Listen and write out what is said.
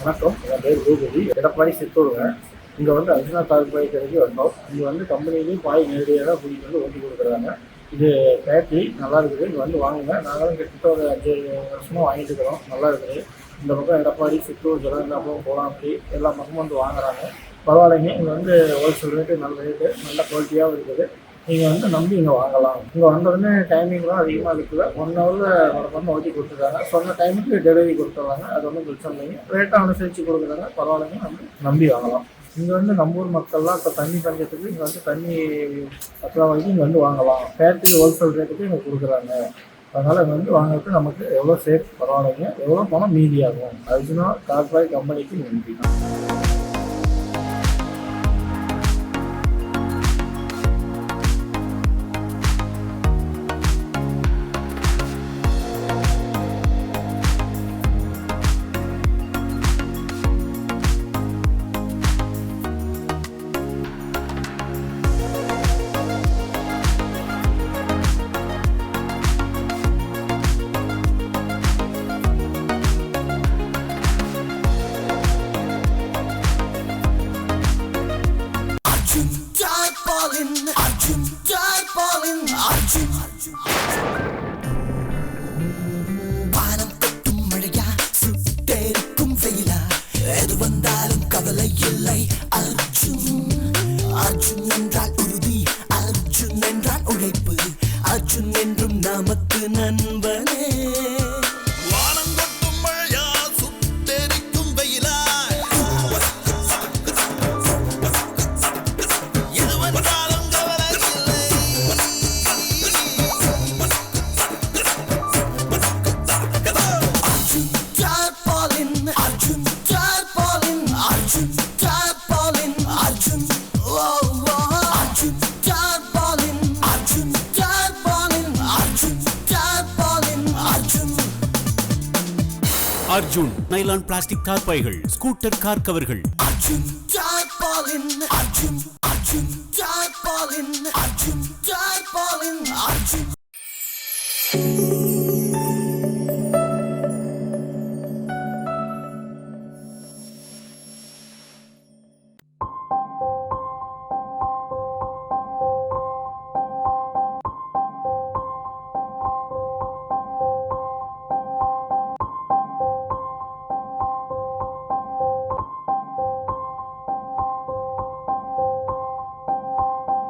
வணக்கம். என் பேர் பூபதி. எடப்பாடி சித்தூருங்க இங்கே வந்து அர்ஜுனா தார் பாய் வந்தோம். இங்கே வந்து கம்பெனிலையும் பாய் நேரடியாக தான் கூட்டிகிட்டு வந்து ஓட்டி கொடுக்குறாங்க. இது பேட்டரி நல்லா இருக்குது. இங்கே வந்து வாங்குங்க. நாங்களும் கிட்டத்தட்ட ஒரு அஞ்சு வருஷமாக வாங்கிட்டு இருக்கிறோம். நல்லா இருக்குது. இந்த பக்கம் எடப்பாடி சித்தூர் ஜலகண்டாபுரம் கோலாம்பி எல்லா பக்கமும் வந்து வாங்குறாங்க. பரவாயில்லைங்க. இங்கே வந்து ஹோல்சேல் ரேட்டு நல்ல ரேட்டு நல்ல குவாலிட்டியாகவும் இருக்குது. நீங்கள் வந்து நம்பி இங்கே வாங்கலாம். இங்கே வந்தோடனே டைமிங்லாம் அதிகமாக இருக்குல்ல ஒன் ஹவரில் மறக்காமல் ஓட்டி கொடுத்துருக்காங்க. சொன்ன டைமுக்கு டெலிவரி கொடுத்துட்றாங்க அது ஒன்றும் பிரச்சனை இல்லைங்க. ரேட்டை அனுசரித்து கொடுக்குறாங்க பரவாயில்லைங்க. நம்ம நம்பி வாங்கலாம். இங்கே வந்து நம்ம ஊர் மக்கள்லாம் இப்போ தண்ணி பஞ்சத்துக்கு இங்கே வந்து தண்ணி பற்றாவாய்க்கு இங்கே வந்து வாங்கலாம். ஃபேக்ட்ரி ஹோல்சேல் ரேட்டுக்கு இங்கே கொடுக்குறாங்க. அதனால் இங்கே வந்து வாங்குறதுக்கு நமக்கு எவ்வளோ சேஃப் பரவாயில்லைங்க. எவ்வளோ பணம் மீதியாகும். அர்ஜுனா கார்பாய் கம்பெனிக்கு நன்றி. Tarpaulin, Arjun Tarpaulin, Arjun. வானம் கொட்டும் மழையா? சுட்டெரிக்கும் வெயிலா? எது வந்தாலும் கவலை இல்லை அர்ஜுன். அர்ஜுன் என்றால் உறுதி அர்ஜுன் என்றால் உழைப்பு. அர்ஜுன் என்றும் நமக்கு நண்பனே. அர்ஜுன் நைலான் பிளாஸ்டிக் கார் பைகள் ஸ்கூட்டர் கார் கவர்கள் அர்ஜுன்